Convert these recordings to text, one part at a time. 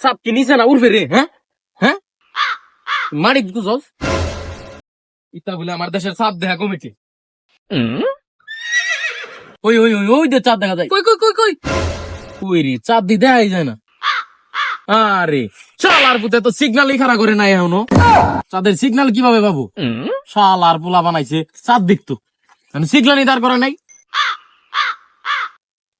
চাঁদ কি নিচে না উঠবে রে হ্যাঁ? হ্যাঁ? মারি দিত জস ইতা বলে আমার দেশের চাঁদ দেখা কমিটি ওই ওই ওই ওই চাঁদ দেখা যায়। কই কই কই কই? ওই রে, চাঁদ দি দেখাই যায় না। আরে, শালার পুতে তো সিগন্যালই খারাপ করে নাই এখনও। চাঁদের সিগন্যাল কীভাবে পাবো? শালার পোলা বানাইছে, চাঁদ দেখতো। সিগন্যালই দাঁড় করে নাই।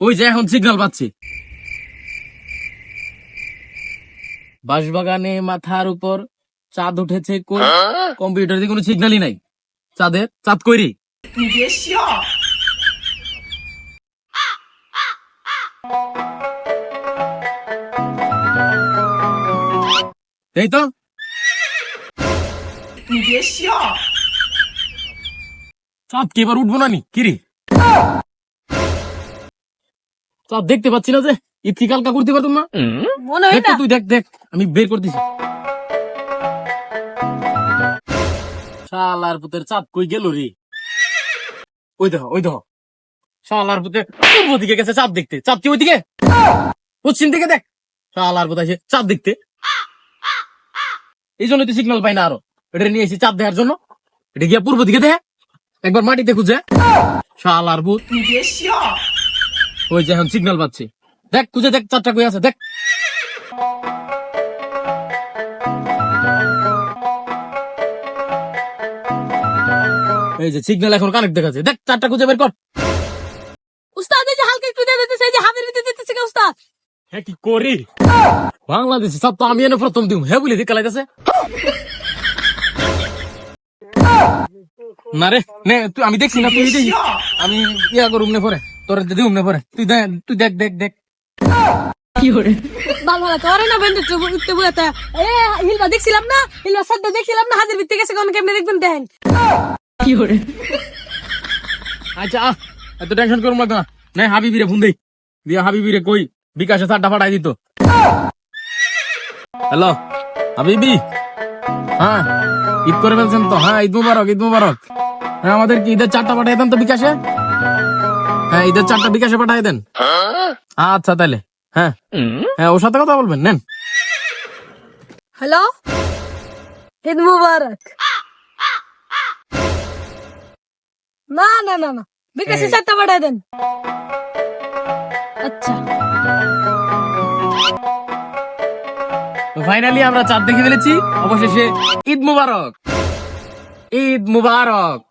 ওই যে এখন সিগন্যাল পাচ্ছি। বাঁশবাগানে মাথার উপর চাঁদ উঠেছে কই? কম্পিউটারে কোনো সিগন্যালই নাই। চাঁদের চাঁদ কইরি? এই তো। চাঁদ কি এবার উঠবো না নি? কিরি চাঁদ দেখতে পাচ্ছি না যে। ঈদ কি কালকা করতে পারতাম না মনে হয় দেখ না। তুই দেখ দেখ আমি বের করতেছি শালার পুতের চাপ কই গেল রে? ওই দেখো ওই দেখো। শালার পুতে পূর্ব দিকে গেছে চাঁদ দেখতে। চাঁদ কি ওইদিকে? পশ্চিম দিকে দেখ। শালার পুতে আছে চাপ দেখতে। এই জন্য তুই সিগন্যাল পাই না আরও। এটা নিয়ে এসেছি চাপ দেখার জন্য। এটা গিয়া পূর্ব দিকে দেখ। একবার মাটিতে খুঁজে। শালার ভূত ওই যে এখন সিগন্যাল পাচ্ছি। দেখ খুঁজে দেখ চারটা কই আছে দেখ। এই যে সিগন্যাল এখন কানেক্ট দেখাচ্ছে। দেখ চারটা খুঁজে বের কর। উস্তাদ এই যে হালকা একটু দিয়ে দিতেছে এই যে ভিতরে দিতেছে কে উস্তাদ? হ্যাঁ কি করি? বাংলাদেশে সব তো আমি এনে প্রথম দিম। হ্যাঁ বলি দিকে লাগাছে না রে নে তুই আমি দেখছি না তুই দেখি আমি ইয়া করুম নে পরে। তোর দিউম নে পরে। তুই দেখ তুই দেখ দেখ দেখ। ভালো ভালো করে না বেন্ড উঠতে বুঝাতে এ হিলবা দেখছিলাম না? হিলবা সাদ্দা দেখছিলাম না হাজির ভিত্তি গেছে কেমনে দেখবেন দেখেন আচ্ছা এত টেনশন না হাবিবি রে ফোন দেই। দিয়া হাবিবি রে কই বিকাশে দিত। হ্যালো হাবিবি? হ্যাঁ ঈদ করে ফেলছেন তো? হ্যাঁ ঈদ মুবারক ঈদ মুবারক। হ্যাঁ আমাদের কি ঈদের চারটা পাঠাই দেন তো বিকাশে? হ্যাঁ ঈদের চারটা বিকাশে পাঠাই দেন। আচ্ছা তাহলে হ্যাঁ। হ্যাঁ ওর সাথে কথা বলবেন নেন। হ্যালো? ঈদ মুবারক। না না না না। বিকাশে চারটা পাঠায় দেন। আচ্ছা। ফাইনালি আমরা চাঁদ দেখে ফেলেছি। অবশেষে ঈদ মুবারক। ঈদ মুবারক।